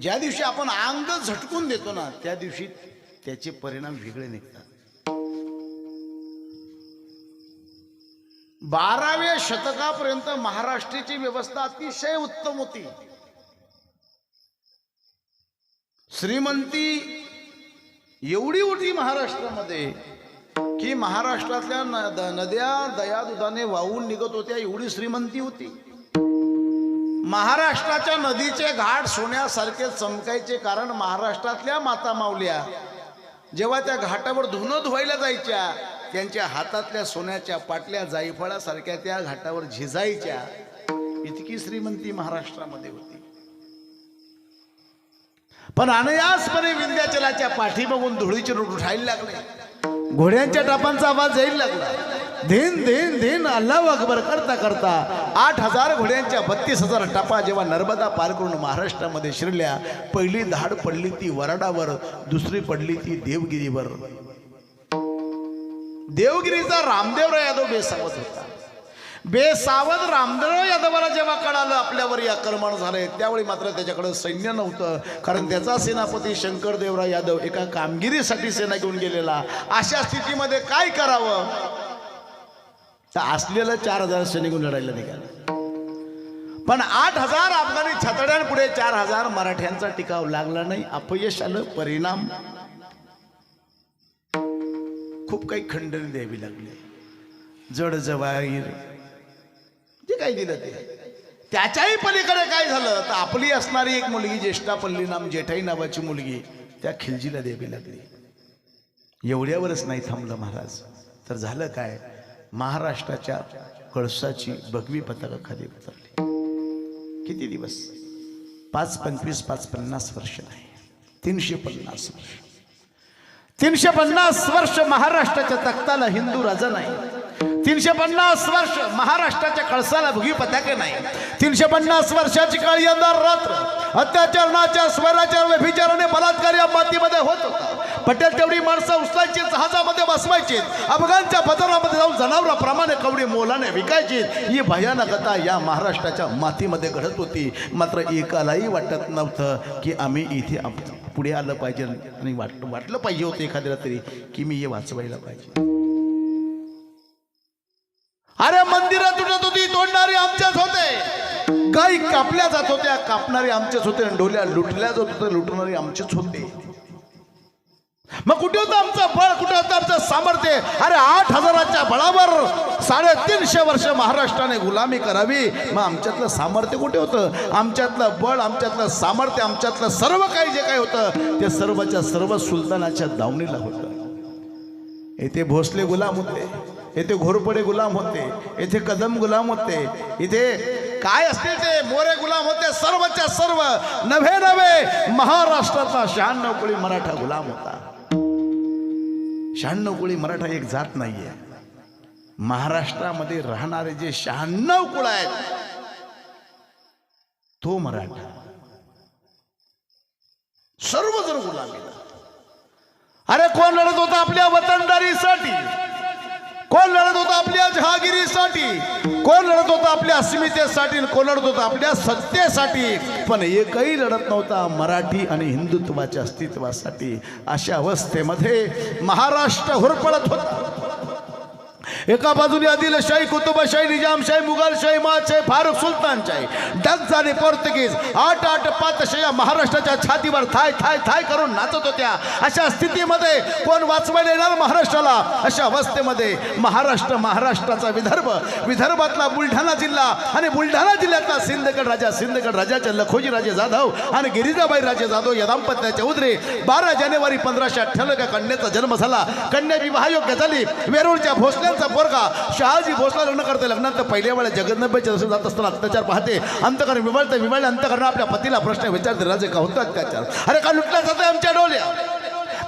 ज्या दिवशी आपण अंग झटकून देतो ना त्या दिवशी त्याचे परिणाम वेगळे निघतात. बाराव्या शतकापर्यंत महाराष्ट्राची व्यवस्था अतिशय उत्तम होती. श्रीमंती एवढी होती महाराष्ट्रामध्ये की महाराष्ट्रातल्या न- दया दुधाने वाहून निघत होत्या एवढी श्रीमंती होती. महाराष्ट्राच्या नदीचे घाट सोन्यासारखे चमकायचे कारण महाराष्ट्रातल्या माता मावल्या जेव्हा त्या घाटावर धुणं धुवायला जायच्या त्यांच्या हातातल्या सोन्याच्या पाटल्या जायफळासारख्या त्या घाटावर झिजायच्या. इतकी श्रीमंती महाराष्ट्रामध्ये होती. पण अनयासपणे विंध्याचलाच्या पाठी बघून धुळीचे रूट उठायला लागले. घोड्यांच्या टापांचा आवाज यायला लागला. धीन धीन धीन अल्लाह अकबर करता करता आठ हजार घोड्यांच्या बत्तीस हजार टपा जेव्हा नर्मदा पार करून महाराष्ट्रामध्ये शिरल्या पहिली धाड पडली ती वराडावर दुसरी पडली ती देवगिरीवर. देवगिरीचा रामदेवराव यादव बेसावत होता. बेसावध रामदेव यादवाला जेव्हा कळालं आपल्यावर हे आक्रमण झालंय त्यावेळी मात्र त्याच्याकडे सैन्य नव्हतं. कारण त्याचा सेनापती शंकरदेवराव यादव एका कामगिरीसाठी सेना घेऊन गेलेला. अशा स्थितीमध्ये काय करावं? तर असलेलं चार हजार सैनिक लढायला निघालं पण आठ हजार अफगाणी छतड्यांपुढे चार हजार मराठ्यांचा टिकाव लागला नाही. अपयश आलं परिणाम. खूप काही खंडन द्यावी लागली. जड जवाहीर. जे काही दिलं ते. त्याच्याही पलीकडे काय झालं? तर आपली असणारी एक मुलगी ज्येष्ठा पल्ली नाम जेठाई नावाची मुलगी त्या खिलजीला द्यावी लागली. एवढ्यावरच नाही थांबलं महाराज. तर झालं काय? महाराष्ट्राच्या कळसाची भगवी पताका खाली उतरली. किती दिवस? पाच पंचवीस पाच पन्नास वर्ष नाही. तीनशे पन्नास वर्ष. तीनशे पन्नास वर्ष महाराष्ट्राच्या तख्ताला हिंदू राजा नाही. तीनशे पन्नास वर्ष महाराष्ट्राच्या कळसाला भुगी पताके नाही. तीनशे पन्नास वर्षाची काळी अंधार रात्र. अत्याचारणाच्या स्वराच्या व्यभिचाराने बला या मातीमध्ये होत होता पटेल तेवढी माणसं उचलायची जहाजामध्ये बसवायची. अफगाणच्या बजारामध्ये जाऊन जनावराप्रमाणे कवडी मोलाने विकायची. ही भयानकता या महाराष्ट्राच्या मातीमध्ये घडत होती. मात्र एकालाही वाटत नव्हतं की आम्ही इथे पुढे आलं पाहिजे आणि वाटलं वाटलं पाहिजे होतं एखाद्याला तरी की मी हे वाचवायला पाहिजे. अरे मंदिरं तुटत होती तोडणारे आमच्याच होते. काही कापल्या जात होत्या कापणारे आमचेच होते आणि डोल्या लुटल्या जात होत्या लुटणारे आमचेच होते. मग कुठे होतं आमचं बळ? कुठे होतं आमचं सामर्थ्य? अरे आठ हजाराच्या बळावर साडेतीनशे वर्ष महाराष्ट्राने गुलामी करावी. मग आमच्यातलं सामर्थ्य कुठे होतं? आमच्यातलं बळ आमच्यातलं सामर्थ्य आमच्यातलं सर्व काही जे काही होतं ते सर्वच्या सर्व सुलतानाच्या दावणीला होतं. येथे भोसले गुलाम होते येथे घोरपडे गुलाम होते येथे कदम गुलाम होते इथे काय असतील ते? मोरे गुलाम होते सर्वच्या सर्व. नव्हे नव्हे महाराष्ट्राचा शहाण्णव कोळी मराठा गुलाम होता. शहाण्णव कोळी मराठा एक जात नाहीये. महाराष्ट्रामध्ये राहणारे जे शहाण्णव कुळ आहेत तो मराठा. सर्वजण गुलामीला अरे कोण लढत होता आपल्या वतनदारीसाठी? कोण लढत होता आपल्या जहागिरीसाठी? कोण लढत होता आपल्या अस्मितेसाठी? कोण लढत होता आपल्या सत्तेसाठी? पण एकही लढत नव्हता मराठी आणि हिंदुत्वाच्या अस्तित्वासाठी. अशा अवस्थेमध्ये महाराष्ट्र होरपळत होता. एका बाजूने आदिलशाही कुतुबशाही निजामशाही मुघलशाही मादशाही फारुख सुलतानशाही डच आणि पोर्तुगीज आठ आठ पातशया महाराष्ट्राच्या छातीवर थाय थाय थाय करून नाचत होत्या. अशा स्थितीमध्ये कोण वाचवायला येणार महाराष्ट्राला? अशा अवस्थेमध्ये महाराष्ट्र महाराष्ट्राचा विदर्भ विदर्भातला बुलढाणा जिल्हा आणि बुलढाणा जिल्ह्यातला सिंदगड राजा सिंदगड राजाचे लखोजी राजे जाधव आणि गिरिजाबाई राजे जाधव या दाम्पत्याच्या उदरे बारा जानेवारी पंधराशे अठ्ठ्याण्णव कन्याचा जन्म झाला. कन्या विवाह योग्य झाली. वेरूळच्या भोसल्यांचा पोरगा शहाजी भोसला लग्न करते लग्नात पहिल्या वेळा जगन्नाथबाईच्या दर्शन जात असताना अत्याचार पाहते. अंतकरण विवळते विवळले अंतकरण आपल्या पतीला प्रश्न विचारते राजे का होतो अत्याचार? अरे का लुटल्या जाते आमच्या डोल्या?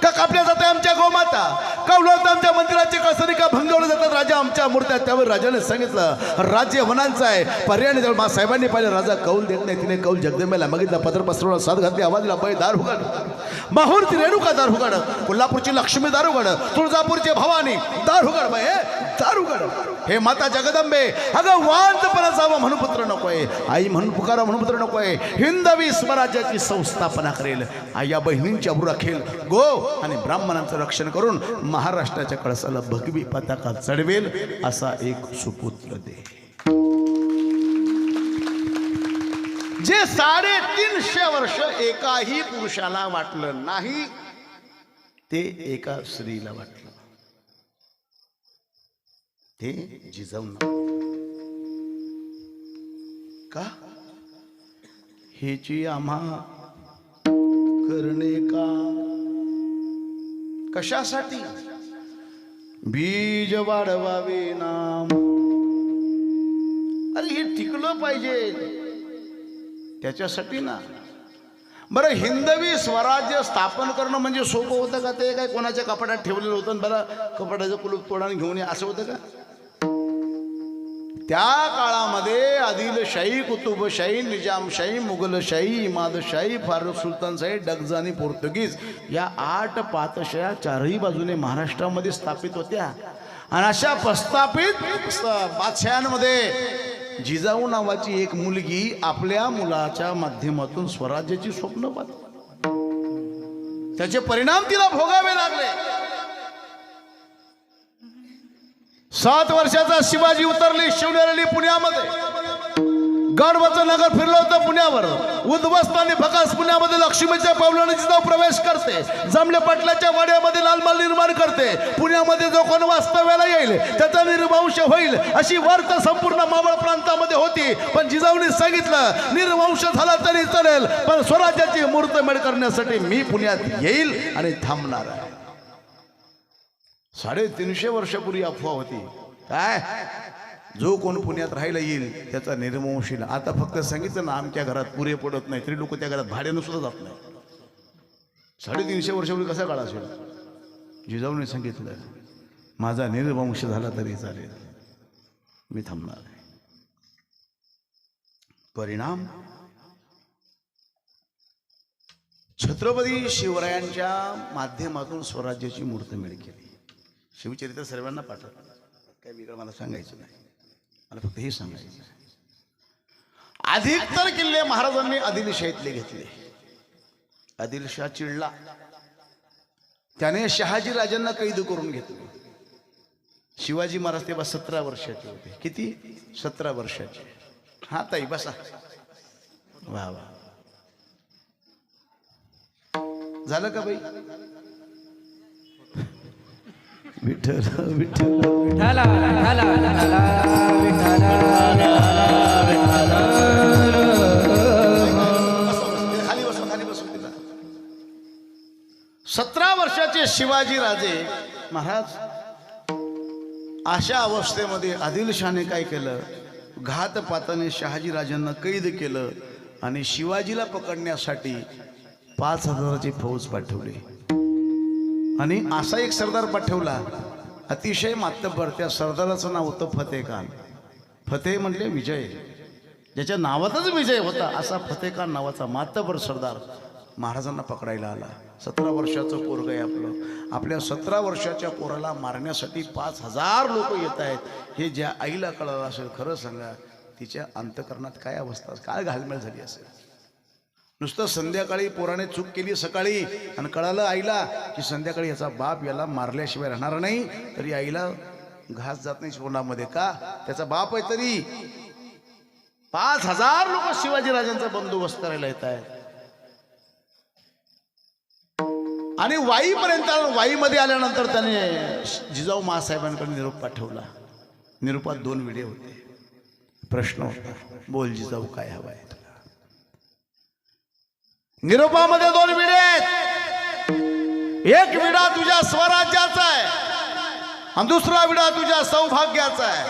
का कापल्या जाते आमच्या गोमाता? का उलवतं आमच्या मंदिराचे कसरी का भंगवले जातात? राजा आमच्या मूर्त्या त्यावर राजाने सांगितलं राज्य वनांचं आहे. पर्याय जवळ मा साहेबांनी पाहिलं राजा कौल देत नाही. तिने कौल जगदंबेला मागितला. पत्र पसरवला साथ घातली. आवाज दिला बाई दार उघड. माहूरची रेणुका दार उघड. कोल्हापूरची लक्ष्मी दार उघड. तुळजापूरची भवानी दार उघड बाई हे हे माता जगदंबे अगं वांतपणा जावं म्हणून पुत्र नकोय आई म्हणून पुकारा म्हणून पुत्र नकोय हिंदवी स्वराज्याची संस्थापना करेल आई या बहिणींची अबरू राखेल गो आणि ब्राह्मणांचं रक्षण करून महाराष्ट्राच्या कळसाला भगवी पताका चढवेल असा एक सुपुत्र दे जे साडेतीनशे वर्ष एकाही पुरुषाला वाटलं नाही ते एका स्त्रीला वाटलं ते जिजाऊन. का? हेची आम्हा करणे का? कशासाठी? बीज वाढवावे नाम. अरे हे टिकलं पाहिजे. त्याच्यासाठी ना. बरं हिंदवी स्वराज्य स्थापन करणं म्हणजे सोपं होतं का? ते काय कोणाच्या कपाटात ठेवलेलं होतं बरं कपाटाचं कुलूप तोडाने घेऊन ये असं होतं का? त्या काळामध्ये आदिलशाही कुतुबशाही निजामशाही मुघलशाही इमादशाही फारुख सुलतानशाही डगजानी पोर्तुगीज या आठ पातशया चारही बाजूने महाराष्ट्रामध्ये स्थापित होत्या. आणि अशा प्रस्थापित बादशहांमध्ये जिजाऊ नावाची एक मुलगी आपल्या मुलाच्या माध्यमातून स्वराज्याची स्वप्न पाहते. त्याचे परिणाम तिला भोगावे लागले. सात वर्षाचा शिवाजी उतरली शिवनेरली पुण्यामध्ये. गडवचं नगर फिरलं होतं पुण्यावर. उद्ध्वस्त आणि भकास पुण्यामध्ये लक्ष्मीच्या पावलाने जिजाऊ प्रवेश करते जमले पाटलाच्या वाड्यामध्ये लालमाल निर्माण करते पुण्यामध्ये जो कोण वास्तव्याला येईल त्याचा निर्वंश होईल अशी वार्ता संपूर्ण मावळ प्रांतामध्ये होती. पण जिजाऊने सांगितलं निर्वंश झाला तरी चालेल पण स्वराज्याची मूर्तमेढ करण्यासाठी मी पुण्यात येईल आणि थांबणार आहे. साडेतीनशे वर्षापूर्वी अफवा होती. काय? जो कोण पुण्यात राहायला येईल त्याचा निर्वंश आता फक्त सांगितलं ना आमच्या घरात पुरे पडत नाही तरी लोक त्या घरात भाड्यानं सुद्धा जात नाही. साडेतीनशे वर्षापूर्वी कसा काळ असेल? जिजाऊने सांगितलं माझा निर्वंश झाला तरी चालेल. मी थांबणार आहे. परिणाम? छत्रपती शिवरायांच्या माध्यमातून स्वराज्याची मूर्तमेळ केली. शिवचरित्र सर्वांना पाठवलं काय वेगळं मला सांगायचं नाही. मला फक्त हे सांगायचं अधिकतर किल्ले महाराजांनी आदिलशाहीतले घेतले. आदिलशाह चिडला. त्याने शहाजी राजांना कैद करून घेतले. शिवाजी महाराज तेव्हा सतरा वर्षाचे होते. किती? सतरा वर्षाचे. हा ताई बसा. वा वा. झालं का बाई? विठ्ठल विठ्ठल विठाला विठाला विठाला विठाला सतरा वर्षाचे शिवाजी राजे महाराज अशा अवस्थेमध्ये आदिलशाने काय केलं? घातपाताने शहाजी राजांना कैद केलं आणि शिवाजीला पकडण्यासाठी पाच हजाराची फौज पाठवली. आणि असा एक सरदार पाठवला. अतिशय मातब्बर त्या सरदाराचं नाव होतं फतेह खान फतेह म्हणले विजय. ज्याच्या नावातच विजय होता असा फतेह खान नावाचा मातबर सरदार महाराजांना पकडायला आला. सतरा वर्षाचं पोरग आहे आपलं. आपल्या सतरा वर्षाच्या पोराला मारण्यासाठी पाच हजार लोक येत आहेत. हे ज्या आईला कळालं असेल खरं सांगा तिच्या अंतकरणात काय अवस्था काय घालमेल झाली असेल? नुसतं संध्याकाळी पोराने चूक केली सकाळी. आणि कळालं आईला की संध्याकाळी याचा बाप याला मारल्याशिवाय राहणार नाही. तरी आईला घास जात नाही शिवणामध्ये का? त्याचा बाप आहे तरी. पाच हजार लोक शिवाजीराजांचा बंदोबस्त करायला येत आहेत. आणि वाईपर्यंत वाईमध्ये आल्यानंतर त्याने जिजाऊ महासाहेबांकडे निरोप पाठवला निरोपात दोन विडे होते. प्रश्न होता बोल जिजाऊ काय हवाय? आहे निरोपामध्ये दोन विडे आहेत. एक विडा तुझ्या स्वराज्याचा आहे आणि दुसरा विडा तुझ्या सौभाग्याचा आहे.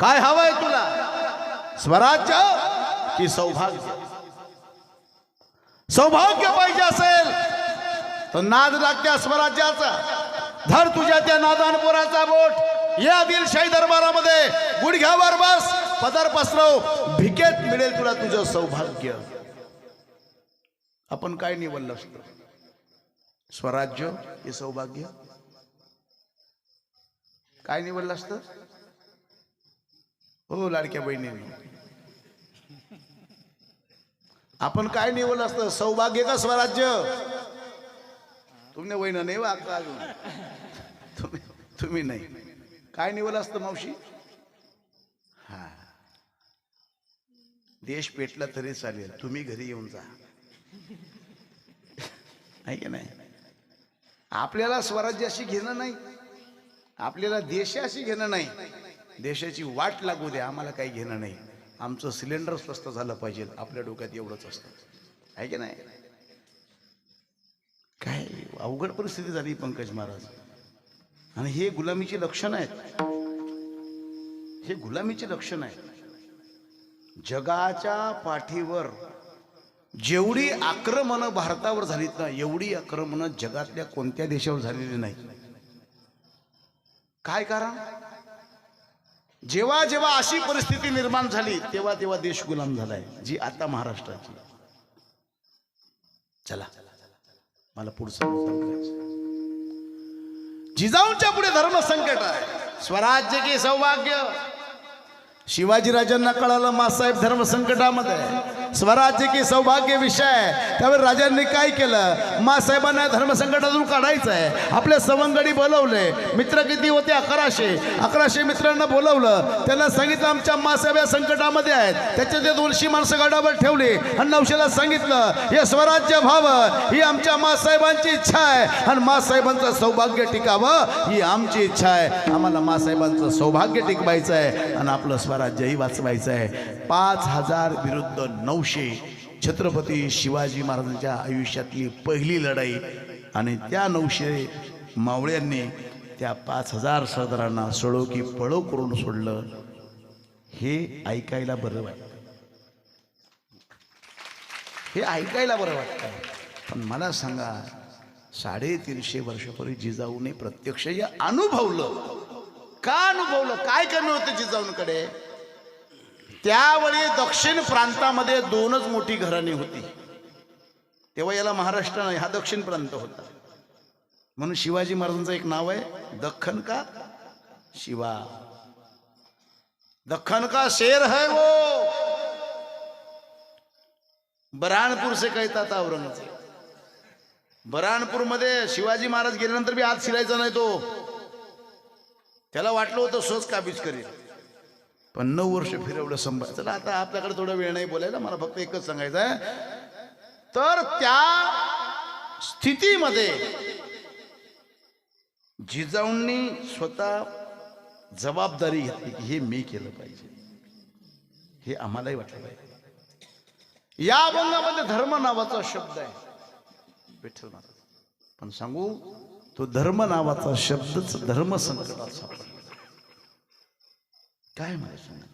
काय हवंय तुला? स्वराज्य की सौभाग्य? सौभाग्य पाहिजे असेल तर नाद लागत्या स्वराज्याचा. धर तुझ्या त्या नादानपुराचा बोट. या दिलशाही दरबारामध्ये गुडघ्यावर बस. पदर पसरव. भिकेत मिळेल तुला तुझं सौभाग्य. आपण काय निवडलं असतं? स्वराज्य हे सौभाग्य? काय निवडलं असतं? हो लाडक्या बहिणींनी आपण काय निवडलं असतं? सौभाग्य का स्वराज्य? तुम्ही वहिनं नाही वा अजून. तुम्ही तुम्ही नाही. काय निवडलं असतं मावशी? हा. देश पेटला तरी चालेल. तुम्ही घरी येऊन जा. आहे की नाही? आपल्याला स्वराज्याशी घेणं नाही. आपल्याला देशाशी घेणं नाही. देशाची वाट लागू द्या आम्हाला काही घेणं नाही. आमचं सिलेंडर स्वस्त झालं पाहिजे आपल्या डोक्यात एवढंच असतं. आहे की नाही? काय अवघड परिस्थिती झाली पंकज महाराज. आणि हे गुलामीची लक्षणं आहेत. हे गुलामीची लक्षणं आहेत. जगाच्या पाठीवर जेवढी आक्रमणं भारतावर झालीत ना एवढी आक्रमणं जगातल्या कोणत्या देशावर झालेली नाही काय कारण? जेव्हा जेव्हा अशी परिस्थिती निर्माण झाली तेव्हा तेव्हा देश गुलाम झालाय जी आता महाराष्ट्राची. चला मला पुढचं जिजाऊंच्या पुढे धर्म संकट आहे. स्वराज्य की सौभाग्य? शिवाजीराजांना कळालं मासाहेब धर्म संकटामध्ये आहे. स्वराज्य की सौभाग्य विषय आहे. त्यावेळी राजांनी काय केलं? मासाहेबांना धर्मसंकटातून काढायचं आहे आपले सवंगडी बोलवले. मित्र किती होते? अकराशे. अकराशे मित्रांना बोलवलं. त्यांना सांगितलं आमच्या मासाहेब या संकटामध्ये आहेत. त्याचे ते दोनशे माणसं गडावर ठेवली. आणि नवशेला सांगितलं हे स्वराज्य व्हावं. ही आमच्या मासाहेबांची इच्छा आहे. आणि मासाहेबांचं सौभाग्य टिकावं. ही आमची इच्छा आहे. आम्हाला मासाहेबांचं सौभाग्य टिकवायचं आहे आणि आपलं स्वराज्यही वाचवायचं आहे पाच हजार विरुद्ध नऊ नऊशे छत्रपती शिवाजी महाराजांच्या आयुष्यातली पहिली लढाई आणि त्या नऊशे मावळ्यांनी त्या पाच हजार सरदारांना सळो की पळो करून सोडलं. हे ऐकायला बरं वाटतं. हे ऐकायला बरं वाटतं. पण मला सांगा साडेतीनशे वर्षापूर्वी जिजाऊने प्रत्यक्ष या अनुभवलं. का अनुभवलं? काय कमी होतं जिजाऊंकडे? त्यावेळी दक्षिण प्रांतामध्ये दोनच मोठी घराणी होती. तेव्हा याला महाराष्ट्र नाही हा दक्षिण प्रांत होता. म्हणून शिवाजी महाराजांचं एक नाव आहे दख्खन का शिवा. दख्खन का शेर है वो. बराणपूर से कहता था औरंगजेब. बराणपूरमध्ये शिवाजी महाराज गेल्यानंतर बी आत शिरायचा नाही तो. त्याला वाटलं होतं सहज काबीज करेल. पण नऊ वर्ष फिरवलं संभाळ चला आता आपल्याकडे थोडा वेळ नाही बोलायला मला फक्त एकच सांगायचं आहे. तर त्या स्थितीमध्ये जिजाऊंनी स्वतः जबाबदारी घेतली की हे मी केलं पाहिजे. हे आम्हालाही वाटलं पाहिजे. या अभंगामध्ये धर्म नावाचा शब्द आहे. विठ्ठल महाराज. पण सांगू तो धर्म नावाचा शब्दच धर्म संकटात सापडला. काय मला सांगा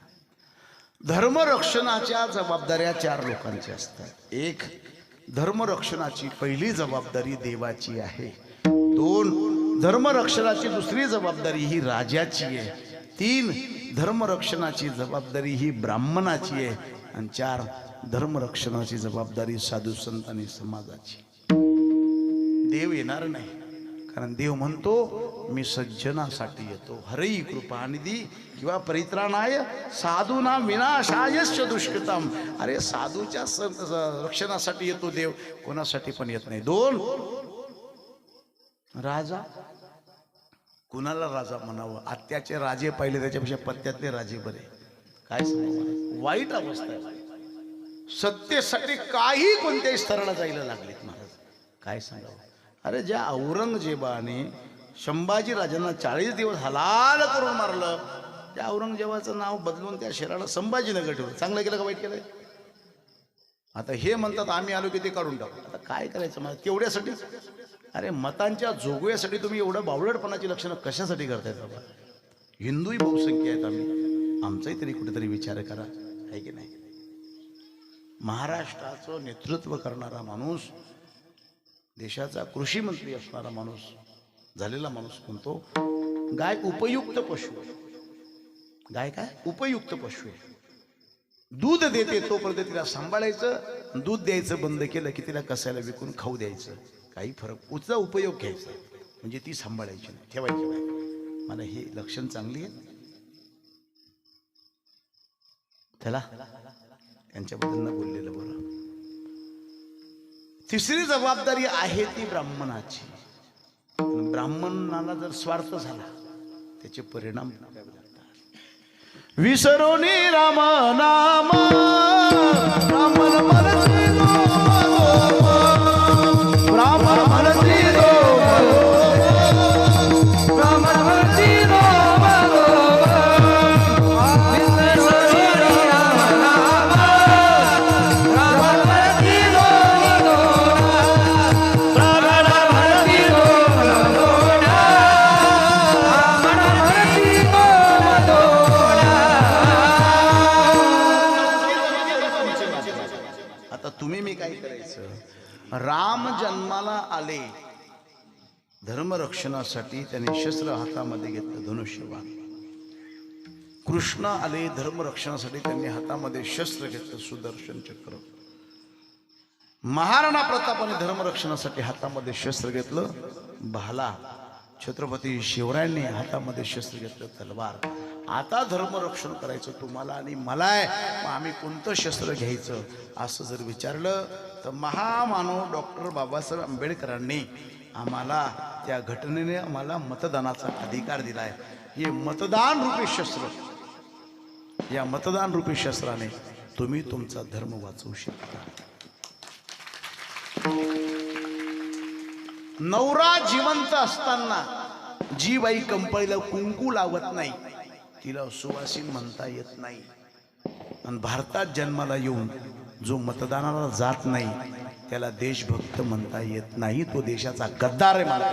धर्मरक्षणाच्या जबाबदाऱ्या चार लोकांच्या असतात. एक धर्मरक्षणाची पहिली जबाबदारी देवाची आहे. दोन धर्मरक्षणाची दुसरी जबाबदारी ही राजाची आहे. तीन धर्मरक्षणाची जबाबदारी ही ब्राह्मणाची आहे. आणि चार धर्मरक्षणाची जबाबदारी साधू संत आणि समाजाची. देव येणार नाही. कारण देव म्हणतो मी सज्जनासाठी येतो. हरई कृपा निधी किंवा परित्राणाय साधूना विनाशायश्च दुष्कृतम. अरे साधूच्या रक्षणासाठी येतो देव कोणासाठी पण येत नाही. दोन राजा कुणाला राजा म्हणावं? आत्याचे राजे पाहिले त्याच्यापेक्षा पत्त्यातले राजे बरे. काय वाईट अवस्था आहे. सत्तेसाठी काही कोणत्याही स्तराला जायला लागलेत महाराज. काय सांगावं? अरे ज्या औरंगजेबाने संभाजी राजांना चाळीस दिवस हलाल करून मारलं त्या औरंगजेबाचं नाव बदलून त्या शहराला संभाजीनगर ठेवलं. चांगलं केलं का वाईट केलं आता हे म्हणतात आम्ही आलो की ते काढून टाकू. आता काय करायचं मला? तेवढ्यासाठी अरे मतांच्या जोगव्यासाठी तुम्ही एवढं बावळटपणाची लक्षणं कशासाठी करतायत बाबा? हिंदूही बहुसंख्या आहेत आम्ही. आमचाही तरी कुठेतरी विचार करा आहे की नाही? महाराष्ट्राचं नेतृत्व करणारा माणूस देशाचा कृषी मंत्री असणारा माणूस झालेला माणूस म्हणतो गाय उपयुक्त पशु आहे. गाय काय? उपयुक्त पशु आहे. दूध देते तोपर्यंत तिला सांभाळायचं दूध द्यायचं बंद केलं की तिला कसायला विकून खाऊ द्यायचं. काही फरक उचा उपयोग घ्यायचा. म्हणजे ती सांभाळायची नाही. ठेवायची नाही मला हे लक्षण चांगली आहे चला. त्यांच्याबद्दल न बोललेलं बरं. तिसरी जबाबदारी आहे ती ब्राह्मणाची ब्राह्मणाला जर स्वार्थ झाला त्याचे परिणाम विसरून राम नाम ब्राह्मण रक्षणासाठी त्याने शस्त्र हातामध्ये घेतलं धनुष्यबाण. कृष्ण आले धर्मरक्षणासाठी त्यांनी हातामध्ये शस्त्र घेतलं सुदर्शन चक्र. महाराणा प्रतापाने धर्मरक्षणासाठी हातामध्ये शस्त्र घेतलं भाला. छत्रपती शिवरायांनी हातामध्ये शस्त्र घेतलं तलवार. आता धर्मरक्षण करायचं तुम्हाला आणि मला मग आम्ही कोणतं शस्त्र घ्यायचं? असं जर विचारलं तर महामानव डॉक्टर बाबासाहेब आंबेडकरांनी आम्हाला त्या घटनेने आम्हाला मतदानाचा अधिकार दिलाय हे मतदान रूपी शस्त्र या मतदान रूपी शस्त्राने तुम्ही तुमचा धर्म वाचवू शकता. नवरा जिवंत असताना जी बाई कंपनीला कुंकू लावत नाही. तिला सुवासीन म्हणता येत नाही. आणि भारतात जन्माला येऊन जो मतदानाला जात नाही त्याला देशभक्त म्हणता येत नाही तो देशाचा गद्दार आहे मला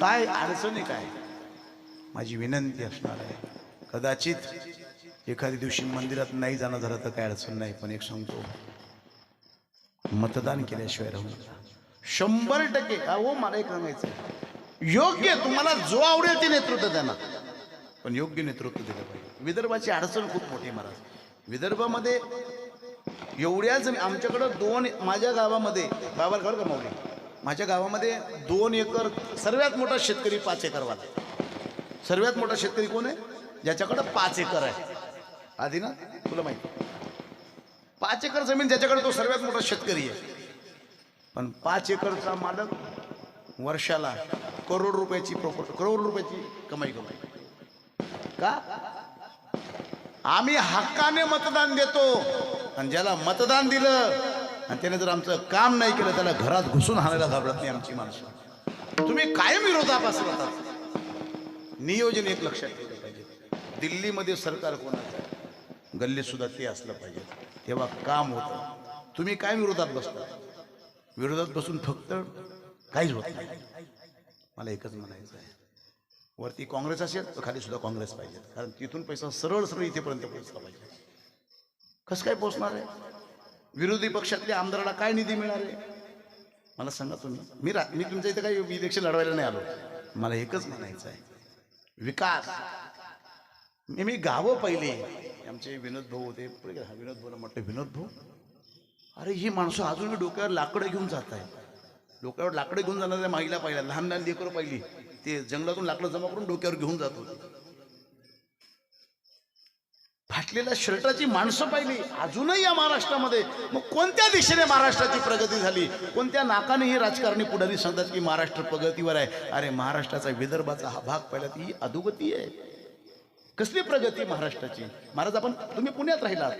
काय अडचणी काय? माझी विनंती असणार आहे. कदाचित एखाद्या दिवशी मंदिरात नाही जाणं झालं तर काय अडचण नाही पण एक सांगतो. मतदान केल्याशिवाय राहू नका. शंभर टक्के हो मला एक सांगायचं योग्य तुम्हाला जो आवडेल ते नेतृत्व त्यांना पण योग्य नेतृत्व दिलं पाहिजे. विदर्भाची अडचण खूप मोठी महाराज. विदर्भामध्ये एवढ्या जमीन आमच्याकडं दोन माझ्या गावामध्ये बाबा खबर का माझ्या गावामध्ये दोन एकर सर्वात मोठा शेतकरी पाच एकरवाला सर्वात मोठा शेतकरी कोण आहे? ज्याच्याकडं पाच एकर आहे. आधी ना तुला माहिती पाच एकर जमीन ज्याच्याकडे तो सर्वात मोठा शेतकरी आहे. पण पाच एकरचा मालक वर्षाला करोड रुपयाची प्रॉपर्टी करोड रुपयाची कमाई कमाई. का? आम्ही हक्काने मतदान देतो. आणि ज्याला मतदान दिलं आणि त्याने जर आमचं काम नाही केलं त्याला घरात घुसून हाणायला घाबरत नाही आमची माणसं. तुम्ही कायम विरोधापासून राहतात नियोजन एक लक्षात ठेवलं पाहिजे. दिल्लीमध्ये सरकार कोणाचं गल्ली सुद्धा ते असलं पाहिजे. तेव्हा काम होतं. तुम्ही काय विरोधात बसता. विरोधात बसून फक्त काहीच होत नाही. मला एकच म्हणायचं आहे. वरती काँग्रेस असेल तर खाली सुद्धा काँग्रेस पाहिजे कारण तिथून पैसा सरळ सरळ इथेपर्यंत पोहोचला पाहिजे. कसं काय पोचणार आहे? विरोधी पक्षातल्या आमदाराला काय निधी मिळणार आहे? मला सांगा तुम्ही. मी रा मी तुमच्या इथं काही इलेक्शन लढवायला नाही आलो. मला एकच म्हणायचं आहे. विकास. मी मी गावं पहिले. आमचे विनोद भाऊ होते. हा विनोद भाऊला म्हटलं विनोद भाऊ अरे ही माणसं अजूनही डोक्यावर लाकडं घेऊन जात आहे डोक्यावर लाकडं घेऊन जाणाऱ्या महिला पाहिल्या लहान लहान लेकरं पाहिली. ते जंगलातून लाकडं जमा करून डोक्यावर घेऊन जात होती. फाटलेल्या शर्टाची माणसं पाहिली. अजूनही या महाराष्ट्रामध्ये. मग कोणत्या दिशेने महाराष्ट्राची प्रगती झाली? कोणत्या नाकाने ही राजकारणी पुढारी सांगतात की महाराष्ट्र प्रगतीवर आहे? अरे महाराष्ट्राचा विदर्भाचा हा भाग पाहिला ती ही अधोगती आहे. कसली प्रगती महाराष्ट्राची? महाराज आपण तुम्ही पुण्यात राहिला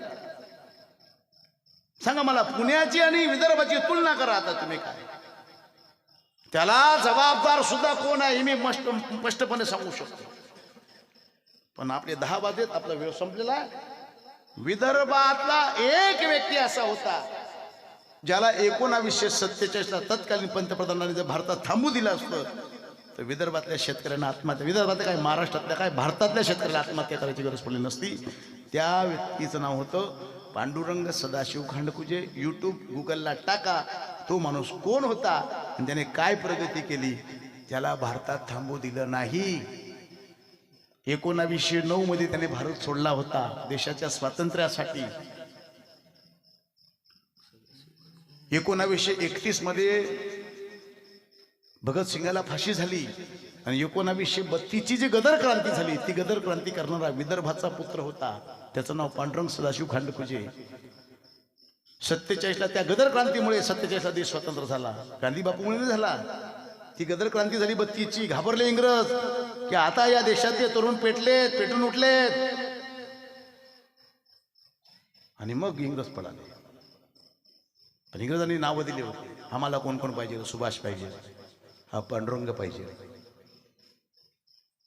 सांगा मला पुण्याची आणि विदर्भाची तुलना करा आता तुम्ही काय. त्याला जबाबदार सुद्धा कोण आहे हे मी मस्त स्पष्टपणे सांगू शकतो. पण आपले दहा वाजेत आपला वेळ संपलेला आहे. विदर्भातला एक व्यक्ती असा होता ज्याला एकोणावीसशे सत्तेचाळीसला तत्कालीन पंतप्रधानांनी जर भारतात थांबू दिलं असतं तर विदर्भातल्या शेतकऱ्यांना आत्महत्या विदर्भातल्या काय महाराष्ट्रातल्या काय भारतातल्या शेतकऱ्याला आत्महत्या करायची गरज पडली नसती. त्या व्यक्तीचं नाव होतं पांडुरंग सदाशिव खांडकुजे. यूट्यूब गुगलला टाका तो माणूस कोण होता? आणि त्याने काय प्रगती केली? त्याला भारतात थांबू दिलं नाही. एकोणावीसशे नऊ मध्ये त्याने भारत सोडला होता देशाच्या स्वातंत्र्यासाठी. एकोणावीसशे एकतीसमध्ये भगतसिंगाला फाशी झाली आणि एकोणावीसशे बत्तीसची जी गदर क्रांती झाली ती गदर क्रांती करणारा विदर्भाचा पुत्र होता. त्याचं नाव पांडुरंग सदाशिव खांडकुजे. सत्तेचाळीसला त्या गदर क्रांतीमुळे सत्तेचाळीसला देश स्वतंत्र झाला. गांधी बापूमुळे झाला. ती गदर क्रांती झाली बत्तीसची. घाबरले इंग्रज. की आता या देशातले तरुण पेटलेत पेटून उठलेत. आणि मग इंग्रज पळाले. पण इंग्रजांनी नावं दिली होती. आम्हाला कोण कोण पाहिजे? सुभाष पाहिजे. हा पांडुरंग पाहिजे.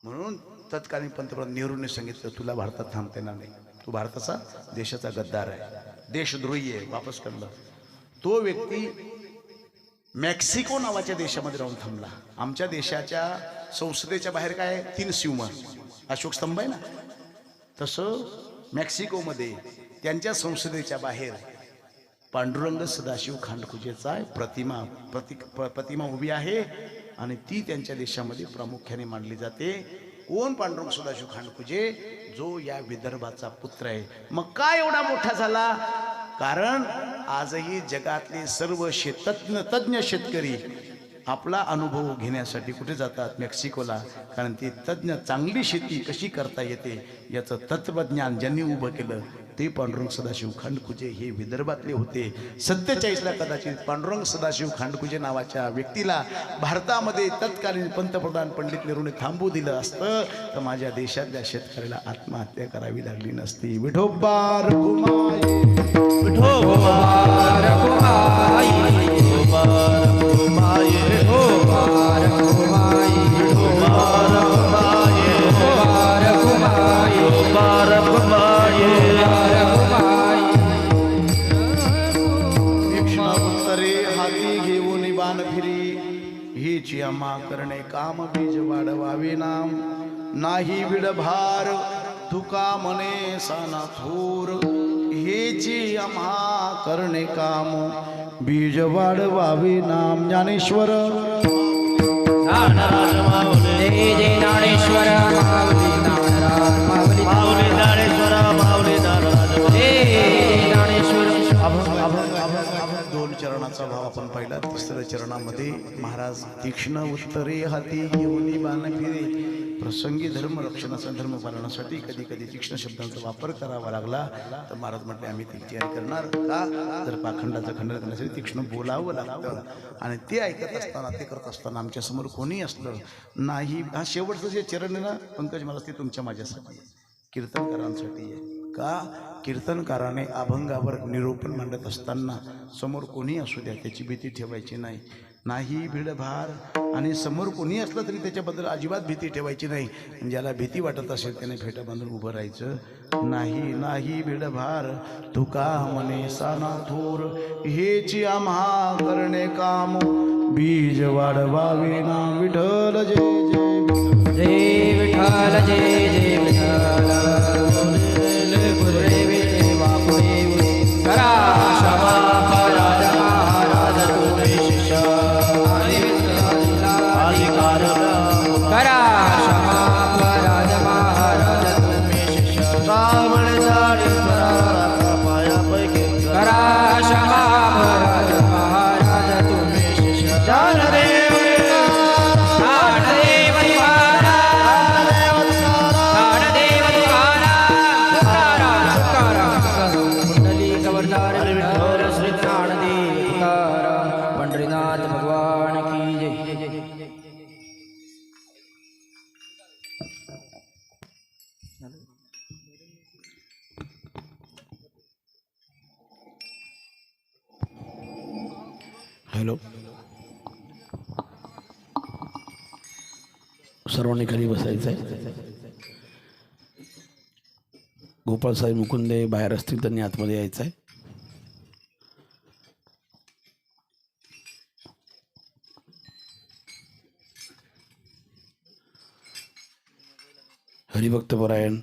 म्हणून तत्कालीन पंतप्रधान नेहरूने सांगितलं तुला भारतात थांबता येणार नाही. तू भारताचा देशाचा गद्दार आहे. देशद्रोही आहे. वापस करणार तो व्यक्ती मेक्सिको नावाच्या देशामध्ये राहून थांबला. आमच्या देशाच्या संसदेच्या बाहेर काय आहे? तीन सिंह अशोक स्तंभ आहे ना? तसं मेक्सिकोमध्ये त्यांच्या संसदेच्या बाहेर पांडुरंग सदाशिव खांडकुजेचा प्रतिमा प्रति प- प्रतिमा उभी आहे आणि ती त्यांच्या देशामध्ये प्रामुख्याने मानली जाते. कोण पांडुरंग सदाशिव खांडकुजे जो या विदर्भाचा पुत्र आहे. मग काय एवढा मोठा झाला? कारण आजही जगातले सर्व शेततज्ञ तज्ज्ञ शेतकरी आपला अनुभव घेण्यासाठी कुठे जातात मेक्सिकोला? कारण ती तज्ज्ञ चांगली शेती कशी करता येते याचं तत्वज्ञान ज्यांनी उभं केलं ते पांडुरंग सदाशिव खांडकुजे हे विदर्भातले होते. सत्तेचाळीसला कदाचित पांडुरंग सदाशिव खांडकुजे नावाच्या व्यक्तीला भारतामध्ये तत्कालीन पंतप्रधान पंडित नेहरूने थांबू दिलं असतं तर माझ्या देशातल्या शेतकऱ्याला आत्महत्या करावी लागली नसती. विठोबार उत्तरे हाती घेऊन करणे काम बीज वाढवावे नाम. नाही विडभार तुका मने साना थोर. आम्हा करणे काम. बीज वाढवावे नाम ज्ञानेश्वर. जय जय ज्ञानेश्वर. दोन चरणाचा भाव आपण पाहिला. तिसऱ्या चरणामध्ये महाराज तीक्ष्ण उत्तरे हाती घेऊन बाण फिरे. प्रसंगी धर्म रक्षणाचा धर्म पालनासाठी कधी कधी तीक्ष्ण शब्दांचा वापर करावा लागला. तर महाराज म्हटले आम्ही ती तयार करणार का? जर पाखंडाचं खंडन करण्यासाठी तीक्ष्ण बोलावं लागतं. आणि ते ऐकत असताना ते करत असताना आमच्यासमोर कोणी असलं नाही. हा शेवटचं जे चरण आहे ना पंकज मला ते तुमच्या माझ्यासाठी कीर्तनकारांसाठी आहे. का? कीर्तनकाराने अभंगावर निरूपण मांडत असताना समोर कोणी असू द्या त्याची भीती ठेवायची नाही. नाही भीडभार आणि समोर कोणी असलं तरी त्याच्याबद्दल अजिबात भीती ठेवायची नाही ज्याला भीती वाटत असेल त्याने फेटा बांधून उभं राहायचं नाही नाही भीडभार तुका म्हणे साना थोर हेची आम्हा करणे काम बीज वाढवावे ना विठल जय जय जय विठल जय जय हॅलो सर्वांनी खाली बसायचं आहे. गोपाळसाहेब मुकुंदे बाहेर असतील त्यांनी आतमध्ये यायचं आहे. हरिभक्तपरायण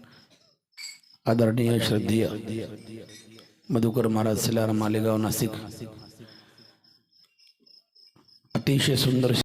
आदरणीय श्रद्धेय मधुकर महाराज सिलाराम मालेगाव नाशिक. अतिशय सुंदर